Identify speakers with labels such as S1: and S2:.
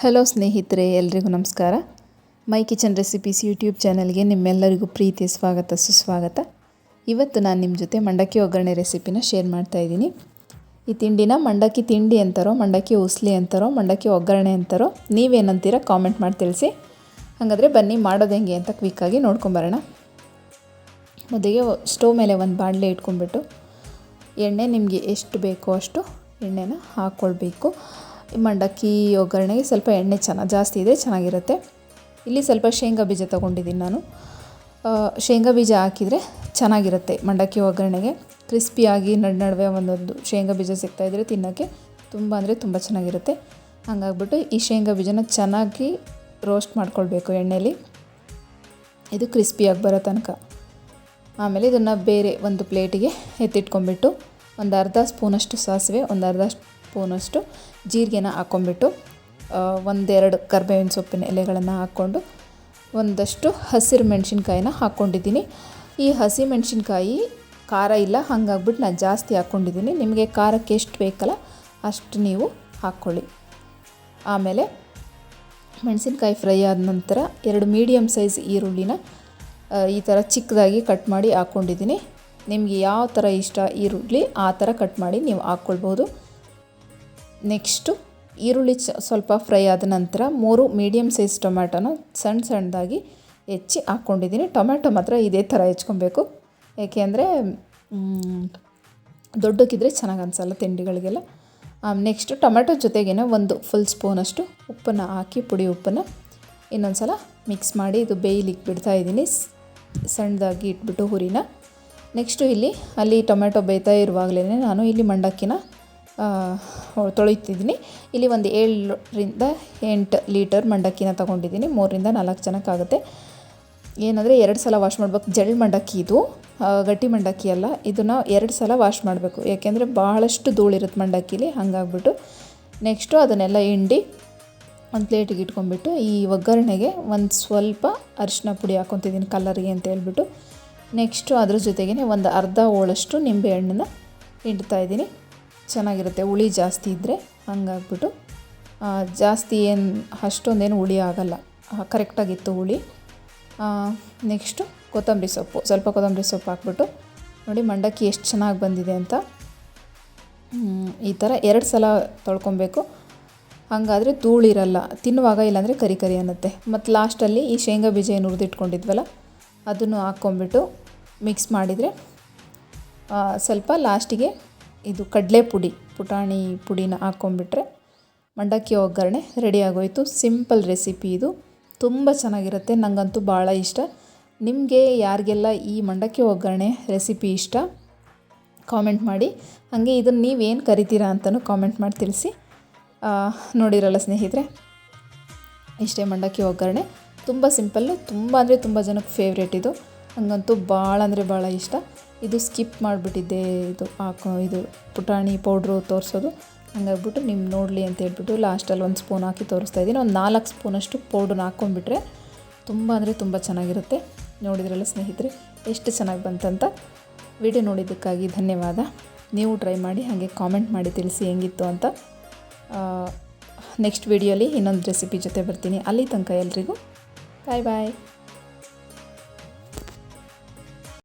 S1: Hello ಸ್ನೇಹಿತರೆ, ಎಲ್ರಿಗೂ ನಮಸ್ಕಾರ. ಮೈ ಕಿಚನ್ ರೆಸಿಪೀಸ್ ಯೂಟ್ಯೂಬ್ ಚಾನಲ್ಗೆ ನಿಮ್ಮೆಲ್ಲರಿಗೂ ಪ್ರೀತಿ ಸ್ವಾಗತ, ಸುಸ್ವಾಗತ. ಇವತ್ತು ನಾನು ನಿಮ್ಮ ಜೊತೆ ಮಂಡಕ್ಕಿ ಒಗ್ಗರಣೆ ರೆಸಿಪಿನ ಶೇರ್ ಮಾಡ್ತಾ ಇದ್ದೀನಿ. ಈ ತಿಂಡಿನ ಮಂಡಕ್ಕಿ ತಿಂಡಿ ಅಂತಾರೋ, ಮಂಡಕ್ಕಿ ಉಸ್ಲಿ ಅಂತಾರೋ, ಮಂಡಕ್ಕಿ ಒಗ್ಗರಣೆ ಅಂತಾರೋ, ನೀವೇನಂತೀರ ಕಾಮೆಂಟ್ ಮಾಡಿ ತಿಳಿಸಿ. ಹಾಗಾದರೆ ಬನ್ನಿ, ಮಾಡೋದು ಹೆಂಗೆ ಅಂತ ಕ್ವಿಕ್ಕಾಗಿ ನೋಡ್ಕೊಂಬರೋಣ. ಮೊದಲಿಗೆ ಸ್ಟೋವ್ ಮೇಲೆ ಒಂದು ಬಾಣಲೆ ಇಟ್ಕೊಂಡ್ಬಿಟ್ಟು ಎಣ್ಣೆ ನಿಮಗೆ ಎಷ್ಟು ಬೇಕೋ ಅಷ್ಟು ಎಣ್ಣೆನ ಹಾಕ್ಕೊಳ್ಬೇಕು ಮಂಡಕ್ಕಿ ಒಗ್ಗರಣೆಗೆ ಸ್ವಲ್ಪ ಎಣ್ಣೆ ಚೆನ್ನಾಗಿ ಜಾಸ್ತಿ ಇದೆ, ಚೆನ್ನಾಗಿರುತ್ತೆ. ಇಲ್ಲಿ ಸ್ವಲ್ಪ ಶೇಂಗಾ ಬೀಜ ತೊಗೊಂಡಿದ್ದೀನಿ ನಾನು. ಶೇಂಗಾ ಬೀಜ ಹಾಕಿದರೆ ಚೆನ್ನಾಗಿರುತ್ತೆ ಮಂಡಕ್ಕಿ, ಒಗ್ಗರಣೆಗೆ. ಕ್ರಿಸ್ಪಿಯಾಗಿ ನಡು, ನಡುವೆ ಒಂದೊಂದು ಶೇಂಗಾ ಬೀಜ ಸಿಗ್ತಾಯಿದ್ರೆ ತಿನ್ನೋಕ್ಕೆ ತುಂಬ ಅಂದರೆ ತುಂಬ ಚೆನ್ನಾಗಿರುತ್ತೆ. ಹಂಗಾಗ್ಬಿಟ್ಟು ಈ ಶೇಂಗಾ ಬೀಜನ ಚೆನ್ನಾಗಿ ರೋಸ್ಟ್ ಮಾಡ್ಕೊಳ್ಬೇಕು ಎಣ್ಣೆಯಲ್ಲಿ ಇದು ಕ್ರಿಸ್ಪಿಯಾಗಿ ಬರೋ ತನಕ. ಆಮೇಲೆ ಇದನ್ನು ಬೇರೆ ಒಂದು ಪ್ಲೇಟಿಗೆ ಎತ್ತಿಟ್ಕೊಂಡ್ಬಿಟ್ಟು ಒಂದು ಅರ್ಧ ಸ್ಪೂನಷ್ಟು ಸಾಸಿವೆ ಒಂದು ಅರ್ಧ ಸ್ಪೂನಷ್ಟು ಜೀರಿಗೆನ ಹಾಕ್ಕೊಂಬಿಟ್ಟು ಒಂದೆರಡು ಕರ್ಬೇವಿನ ಸೊಪ್ಪಿನ ಎಲೆಗಳನ್ನು ಹಾಕ್ಕೊಂಡು, ಒಂದಷ್ಟು ಹಸಿರು ಮೆಣಸಿನ್ಕಾಯಿನ ಹಾಕ್ಕೊಂಡಿದ್ದೀನಿ ಈ ಹಸಿ ಮೆಣಸಿನ್ಕಾಯಿ ಖಾರ ಇಲ್ಲ, ಹಾಗಾಗ್ಬಿಟ್ಟು ನಾನು ಜಾಸ್ತಿ ಹಾಕ್ಕೊಂಡಿದ್ದೀನಿ ನಿಮಗೆ ಖಾರಕ್ಕೆ ಎಷ್ಟು ಬೇಕಲ್ಲ ಅಷ್ಟು ನೀವು ಹಾಕ್ಕೊಳ್ಳಿ. ಆಮೇಲೆ ಮೆಣಸಿನ್ಕಾಯಿ ಫ್ರೈ ಆದ ನಂತರ ಎರಡು ಮೀಡಿಯಮ್ ಸೈಜ್ ಈರುಳ್ಳಿನ ಈ ಥರ ಚಿಕ್ಕದಾಗಿ ಕಟ್ ಮಾಡಿ ಹಾಕ್ಕೊಂಡಿದ್ದೀನಿ ನಿಮಗೆ ಯಾವ ಥರ ಇಷ್ಟ ಈರುಳ್ಳಿ, ಆ ಥರ ಕಟ್ ಮಾಡಿ ನೀವು ಹಾಕ್ಕೊಳ್ಬೋದು. ನೆಕ್ಸ್ಟು ಈರುಳ್ಳಿ ಸ್ವಲ್ಪ ಫ್ರೈ ಆದ ನಂತರ ಮೂರು ಮೀಡಿಯಮ್ ಸೈಜ್ ಟೊಮ್ಯಾಟೊನ ಸಣ್ಣ ಸಣ್ಣದಾಗಿ ಹೆಚ್ಚಿ ಹಾಕ್ಕೊಂಡಿದ್ದೀನಿ. ಟೊಮ್ಯಾಟೊ ಮಾತ್ರ ಇದೇ ಥರ ಹೆಚ್ಕೊಬೇಕು. ಏಕೆ ಅಂದರೆ ದೊಡ್ಡಕ್ಕಿದ್ರೆ ಚೆನ್ನಾಗಿ ಅನಿಸಲ್ಲ ತಿಂಡಿಗಳಿಗೆಲ್ಲ. ನೆಕ್ಸ್ಟು ಟೊಮೆಟೊ ಜೊತೆಗೇನೆ ಒಂದು ಫುಲ್ ಸ್ಪೂನಷ್ಟು ಉಪ್ಪನ್ನು ಹಾಕಿ, ಪುಡಿ ಉಪ್ಪನ್ನು ಇನ್ನೊಂದು ಸಲ ಮಿಕ್ಸ್ ಮಾಡಿ ಇದು ಬೇಯಲಿಕ್ಕೆ ಬಿಡ್ತಾ ಇದ್ದೀನಿ. ಸಣ್ಣದಾಗಿ ಇಟ್ಬಿಟ್ಟು ಹುರಿನ. ನೆಕ್ಸ್ಟು ಇಲ್ಲಿ, ಅಲ್ಲಿ ಟೊಮೆಟೊ ಬೇಯ್ತಾ ಇರುವಾಗಲೇ ನಾನು ಇಲ್ಲಿ ಮಂಡಕ್ಕಿನ ತೊಳಿತಿದ್ದೀನಿ ಇಲ್ಲಿ ಒಂದು ಏಳರಿಂದ ಎಂಟು ಲೀಟರ್ ಮಂಡಕ್ಕಿನ ತೊಗೊಂಡಿದ್ದೀನಿ. ಮೂರರಿಂದ ನಾಲ್ಕು ಜನಕ್ಕಾಗುತ್ತೆ. ಏನಂದರೆ ಎರಡು ಸಲ ವಾಶ್ ಮಾಡ್ಬೇಕು. ಜಳ್ ಮಂಡಕ್ಕಿ ಇದು. ಗಟ್ಟಿ ಮಂಡಕ್ಕಿ ಅಲ್ಲ. ಇದನ್ನು ಎರಡು ಸಲ ವಾಶ್ ಮಾಡಬೇಕು. ಯಾಕೆಂದರೆ ಭಾಳಷ್ಟು ಧೂಳಿರುತ್ತೆ ಮಂಡಕ್ಕಿಲಿ. ಹಾಗಾಗ್ಬಿಟ್ಟು ನೆಕ್ಸ್ಟು ಅದನ್ನೆಲ್ಲ ಹಿಂಡಿ ಒಂದು ಪ್ಲೇಟಿಗೆ ಇಟ್ಕೊಂಡ್ಬಿಟ್ಟು ಈ ಒಗ್ಗರಣೆಗೆ ಒಂದು ಸ್ವಲ್ಪ ಅರಿಶಿನ ಪುಡಿ ಹಾಕ್ಕೊತಿದ್ದೀನಿ ಕಲ್ಲರಿಗೆ ಅಂತ ಹೇಳ್ಬಿಟ್ಟು. ನೆಕ್ಸ್ಟು ಅದ್ರ ಜೊತೆಗೇ ಒಂದು ಅರ್ಧ ಹೋಳಷ್ಟು ನಿಂಬೆ ಹಣ್ಣನ್ನು ಇದ್ದೀನಿ. ಚೆನ್ನಾಗಿರುತ್ತೆ, ಹುಳಿ ಜಾಸ್ತಿ ಇದ್ದರೆ ಹಂಗಾಗ್ಬಿಟ್ಟು ಜಾಸ್ತಿ ಏನು, ಅಷ್ಟೊಂದೇನು ಹುಳಿ ಆಗಲ್ಲ. ಕರೆಕ್ಟಾಗಿತ್ತು ಹುಳಿ. ನೆಕ್ಸ್ಟು ಕೊತ್ತಂಬರಿ ಸೊಪ್ಪು. ಸ್ವಲ್ಪ ಕೊತ್ತಂಬರಿ ಸೊಪ್ಪು ಹಾಕ್ಬಿಟ್ಟು, ನೋಡಿ ಮಂಡಕ್ಕಿ ಎಷ್ಟು ಚೆನ್ನಾಗಿ ಬಂದಿದೆ ಅಂತ. ಈ ಥರ ಎರಡು ಸಲ ತೊಳ್ಕೊಬೇಕು. ಹಾಗಾದರೆ ಧೂಳಿರಲ್ಲ ತಿನ್ನುವಾಗ ಇಲ್ಲಾಂದರೆ ಕರಿ ಕರಿ ಅನ್ನತ್ತೆ. ಮತ್ತು ಲಾಸ್ಟಲ್ಲಿ ಈ ಶೇಂಗಾ ಬೀಜ ಏನು ಹುರಿದಿಟ್ಕೊಂಡಿದ್ವಲ್ಲ, ಅದನ್ನು ಹಾಕ್ಕೊಂಬಿಟ್ಟು ಮಿಕ್ಸ್ ಮಾಡಿದರೆ ಸ್ವಲ್ಪ ಲಾಸ್ಟಿಗೆ ಇದು ಕಡಲೆ ಪುಡಿ, ಪುಟಾಣಿ ಪುಡಿನ ಹಾಕ್ಕೊಂಬಿಟ್ರೆ ಮಂಡಕ್ಕಿ ಒಗ್ಗರಣೆ ರೆಡಿ ಆಗೋಯ್ತು. ಸಿಂಪಲ್ ರೆಸಿಪಿ ಇದು. ತುಂಬ ಚೆನ್ನಾಗಿರುತ್ತೆ. ನನಗಂತೂ ಭಾಳ ಇಷ್ಟ. ನಿಮಗೆ ಯಾರಿಗೆಲ್ಲ ಈ ಮಂಡಕ್ಕಿ ಒಗ್ಗರಣೆ ರೆಸಿಪಿ ಇಷ್ಟ ಕಾಮೆಂಟ್ ಮಾಡಿ. ಹಾಗೆ ಇದನ್ನು ನೀವೇನು ಕರಿತೀರಾ ಅಂತಲೂ ಕಾಮೆಂಟ್ ಮಾಡಿ ತಿಳಿಸಿ. ನೋಡಿರಲ್ಲ ಸ್ನೇಹಿತರೆ, ಇಷ್ಟೇ ಮಂಡಕ್ಕಿ ಒಗ್ಗರಣೆ. ತುಂಬ ಸಿಂಪಲ್ಲು ತುಂಬ ಅಂದರೆ ತುಂಬ ಜನಕ್ಕೆ ಫೇವ್ರೇಟ್ ಇದು. ನನಗಂತೂ ಭಾಳ ಅಂದರೆ ಭಾಳ ಇಷ್ಟ. ಇದು ಸ್ಕಿಪ್ ಮಾಡಿಬಿಟ್ಟಿದ್ದೆ, ಇದು ಹಾಕೋ, ಇದು ಪುಟಾಣಿ ಪೌಡ್ರು ತೋರಿಸೋದು. ಹಂಗಾಗ್ಬಿಟ್ಟು ನಿಮ್ಮ ನೋಡಲಿ ಅಂತ ಹೇಳ್ಬಿಟ್ಟು ಲಾಸ್ಟಲ್ಲಿ ಒಂದು ಸ್ಪೂನ್ ಹಾಕಿ ತೋರಿಸ್ತಾ ಇದ್ದೀನಿ. ಒಂದು ನಾಲ್ಕು ಸ್ಪೂನಷ್ಟು ಪೌಡ್ರನ್ನ ಹಾಕ್ಕೊಂಡ್ಬಿಟ್ರೆ ತುಂಬ ಅಂದರೆ ತುಂಬ ಚೆನ್ನಾಗಿರುತ್ತೆ. ನೋಡಿದ್ರಲ್ಲ ಸ್ನೇಹಿತರೆ, ಎಷ್ಟು ಚೆನ್ನಾಗಿ ಬಂತಂತ. ವಿಡಿಯೋ ನೋಡಿದ್ದಕ್ಕಾಗಿ ಧನ್ಯವಾದ. ನೀವು ಟ್ರೈ ಮಾಡಿ, ಹಾಗೆ ಕಾಮೆಂಟ್ ಮಾಡಿ ತಿಳಿಸಿ ಹೆಂಗಿತ್ತು ಅಂತ. ನೆಕ್ಸ್ಟ್ ವಿಡಿಯೋಲಿ ಇನ್ನೊಂದು ರೆಸಿಪಿ ಜೊತೆ ಬರ್ತೀನಿ. ಅಲ್ಲಿ ತನಕ ಎಲ್ರಿಗೂ, ಬಾಯ್ ಬಾಯ್.